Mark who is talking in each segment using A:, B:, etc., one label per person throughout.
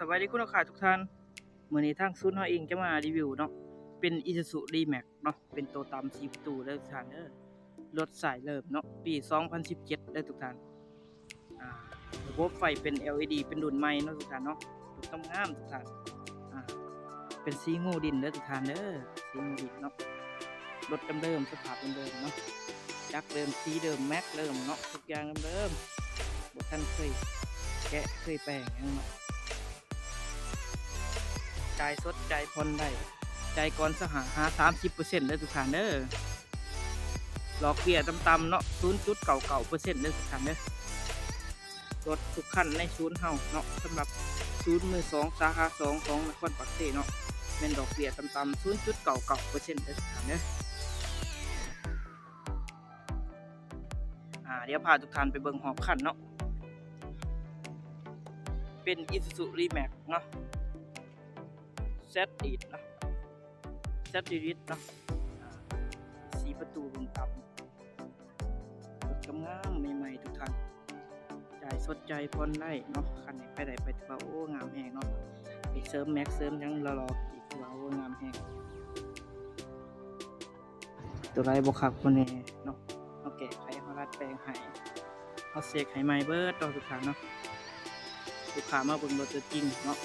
A: สวัสดีคุณลูกค้าทุกท่านเมื้อนี้ทางศูนเฮาเองจะมารีวิวเนาะเป็น Isuzu D-Max เนาะเป็นตัวตาม4ประตูเด้อทุกท่านเด้อรถสายเริ่มเนาะปี 2017เด้อทุกท่านอ่าระบบไฟเป็น LED เป็นรุ่นใหม่เนาะทุกท่านเนาะดูต้องงามทุกท่านอ่าเป็นสีงูดินเด้อทุกท่านเด้อสีงูดินเนาะรถเดิมๆสภาพเดิมๆเนาะจักเดิมสีเดิมแม็กเดิมเนาะทุกอย่างเดิมๆบ่ทันเคยแกะเคยแปลงยังเนาะ จ่ายสดจ่ายผ่อนได้จ่ายก่อนสหาหาสามสิบเปอร์เซ็นต์เด้อทุกท่านเด้อหลอกเบี้ยต่ำๆเนาะศูนย์จุดเก่าเก่าเปอร์เซ็นต์เด้อทุกท่านเด้อรถทุกคันในศูนย์เฮาเนาะสำหรับศูนย์มือสองสาขาสองของนครปักเสเนาะเป็นดอกเบี้ยต่ำๆศูนย์จุดเก่าเก่าเปอร์เซ็นต์เด้อทุกท่านเด้อเดี๋ยวพาทุกท่านไปเบิ่งหอบคันเนาะ เป็น Isuzu Remax เนาะ Z อีดเนาะ Z ดีริสเนะสีประตูบุญต่ำรถกำงามใหม่ๆทุกท่านจ่ายสดใจพรได้เนาะคันนี้ไปไหนไปว่าโอ้งามแหงเนาะไปเสริมแม็กเสริมยังรอๆอีกว่าโอ้งามแหงตัวไรบคักคนนี้เนาะเอาแกะไข่เขารัดแปลงให้เอาเสกให้ใหม่เบิร์ดต่อทุกท่านเนาะลูกค้ามาบิ่งรถตัวจริงเนาะ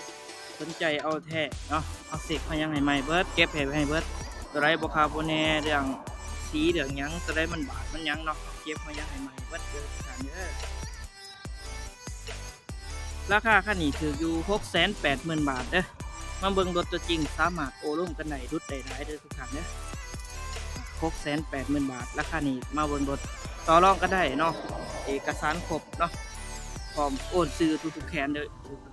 A: สนใจเอาแท้เนาะเอาเสกพยังให้ใหม่เบิร์ดเก็บให้ไว้ให้เบิดตัวไรบคาบ่แน่เรื่องสีเรื่องยังตัวไรมันบาดมันยังเนาะเก็บพยังให้ใหม่เบิร์ดเด้อท่านเด้อราคาคันนี้ถืออยู่680,000บาทเด้อมาเบิ่งรถตัวจริงสามารถโอร่มกันได้รุดได้หลายเด้อทุกท่านเด้อ680,000บาทราคานี้มาเบิ่งรถต่อรองกันได้เนาะเอกสารครบเนาะพร้อมโอนซื้อทุกๆแขนเลยทุกประ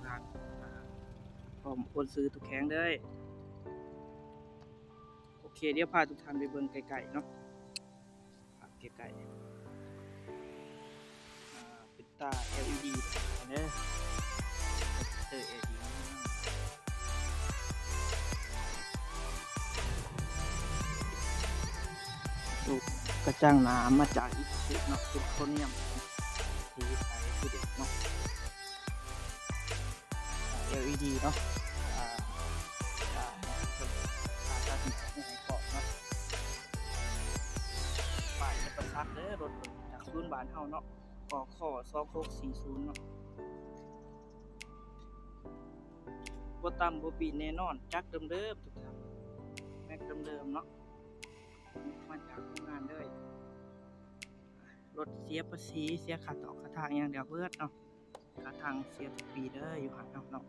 A: การอ่าพร้ อมโอนซื้อทุกแขนเลยโอเค เดี๋ยวพาทุกท่านไปเบิ่งไกลๆเนาะไกลๆอ่าเป็นตา LED เด้อเออ LED ดูกระจ้างน้ำมาจากอีกสิเนาะเป็นโคเนียมสีไฟคือเด็กเนาะ LED เนาะ ป้ายจะประทับเด้อรถจากศูนย์บานเฮาเนาะกอข้อ2640เนาะบ่ต่ำบ่ปีแน่นอนจักเดิมๆทุกท่านแม็กเดิมๆเนาะมาจากโรงงานเลยรถเสียภาษีเสียค่าต่อค่าทางอย่างเดียวเบิดเนาะค่าทางเสียทุกปีเด้ออยู่ห่างเนาะ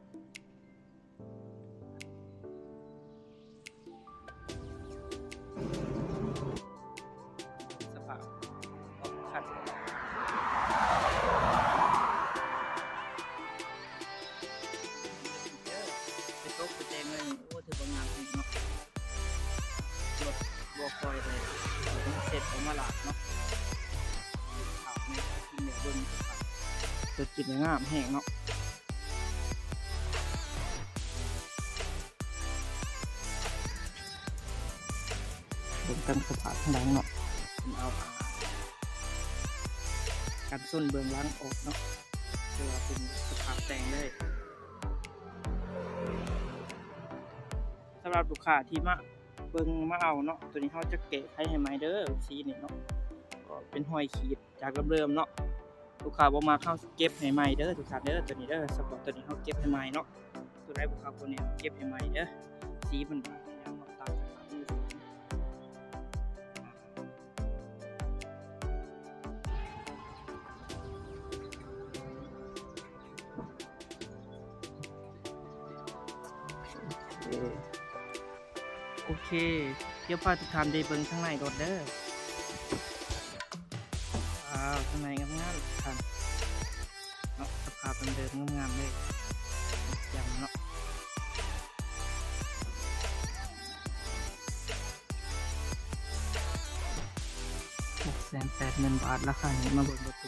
A: บัวคอยเลยเสร็จผมมาหลาดเนาะขาวในกินเนี่ยเบิ่งครับตัวกินงามแห้งเนาะเบิ่งกันสภาพข้างหลังเนาะผมเอาอ่ากันส้นเบื้องหลังออกเนาะเพื่อเป็นสภาแต่งเลยสำหรับลูกค้าที่มา เบิ่งมาเอาเนาะตัวนี้เขาจะเกะให้ให้ไหมเด้อสีนี่เนาะก็เป็นห้อยขีดจากเดิมๆเนาะลูกค้าบ่มาเข้าเก็บให้ใหม่เด้อทุกท่านเด้อตัวนี้เด้อสปอร์ตตัวนี้เฮาเก็บให้ใหม่เนาะตัวใดบ่ครับตัวนี้เก็บให้ใหม่เด้อสีมันบาดอย่างเนาะตามสมอ เออโอเค เดี๋ยวพาทุกท่านไปเบิ่งข้างในรถเด้อว้าวข้างในงามๆครับเนาะสภาพเดิมงามๆเลยยังเนาะหกแสนแปดหมื่นบาทราคานี้มาเบิกรถ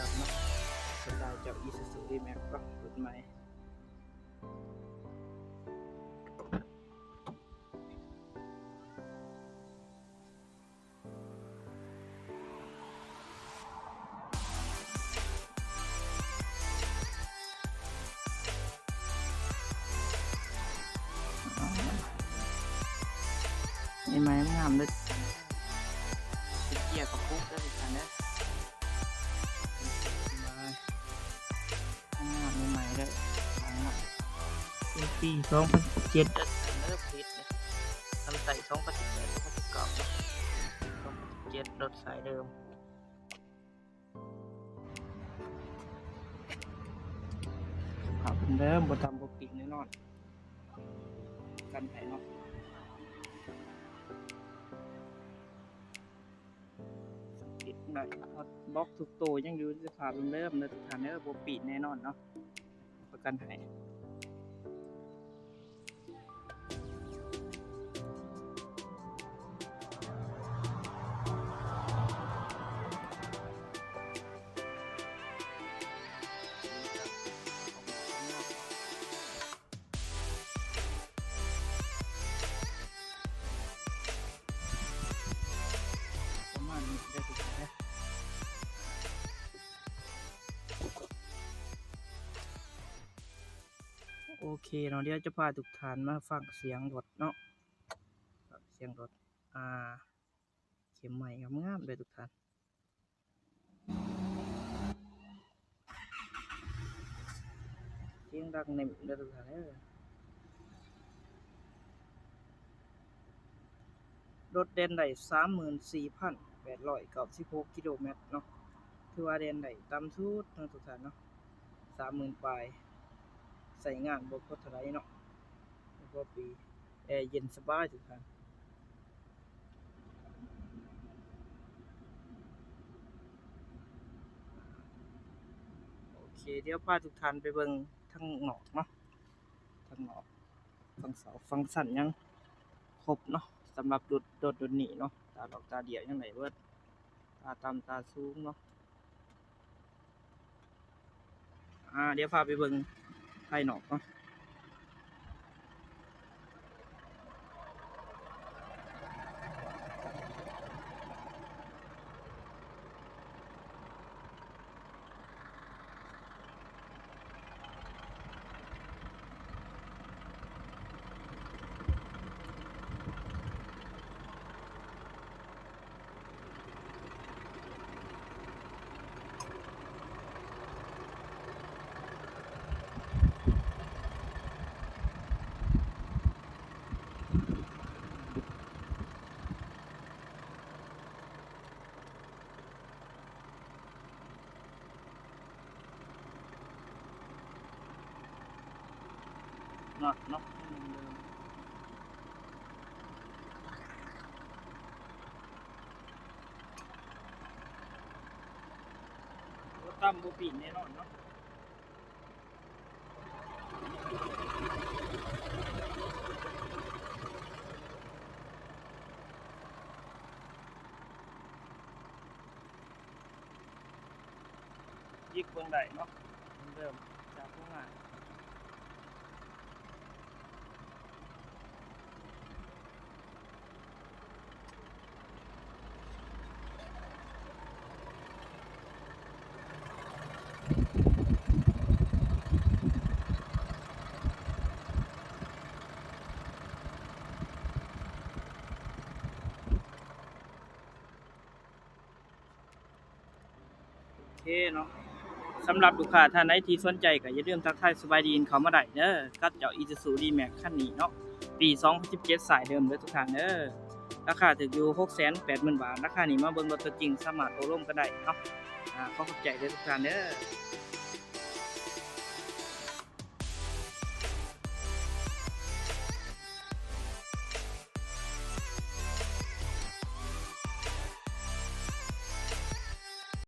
A: làm nó sân đài chậu Isuzu đi mẹ bắt được mày Thì mày làm được นะปีสองพันเจ็ดนะเพจนะทำใส่สองพันสิบแปดสองพันเก้าสองพันเจ็ดรถสายเดิมขับเดิมบทำปกปิแน่นอน กันไปเนาะติหน่อยบล็อกทุกโตยังอยู่สภานเริ่มนะสถานเดิมปกติแน่นอนเนาะ ประ เคเนาะเดี๋ยวจะพาทุกท่านมาฟังเสียงรถเนาะฟังเสียงรถอ่าเข็มใหม่งามๆเลยทุกท่านเสียงดังในเด้อทุกท่านเด้อรถเดนได้สามหมื่นสี่พันแปดร้อยเก้าสิบหกกิโลเมตรเนาะถือว่าเดนได้ต่ำสุดเนะทุกท่านเนาะสามหมื่นปลาย ใส่งานบกเท่าไรเนาะแล้วก็ปีแอร์เย็นสบายทุกท่านโอเค เดี๋ยวพาทุกท่านไปเบิ่งทางหนอกเนาะทางหนอกฟังเสาฟังสั่นยังครบเนาะสำหรับรถรถรถนี้เนาะตาดอกตาเดียวยังไหนเบิดตาตามตาสูงเนาะอ่าเดี๋ยวพาไปเบิ่ง ภายนอกเนาะ นาะเนาะรถตั้มบุปินแน่นอนเนาะยิกเบิ่งได้เนาะเหมือนเดิมจากผู้งานโอ เคเนาะสำหรับลูกค้าท่านไหนที่สนใจก็อย่าลืมทักทายสบายดีนเขามาได้เด้อกับเจ้าอีซูซูดีแม็กคันนี้เนาะปี 2017 สายเดิมเด้อทุกท่านเด้อราคาถึงอยู่ 680,000 บาท ราคานี้มาเบิ่งรถตัวจริงสามารถโอร่วมกันได้เนาะอ่าขอขอบใจเด้อทุกท่านเด้อ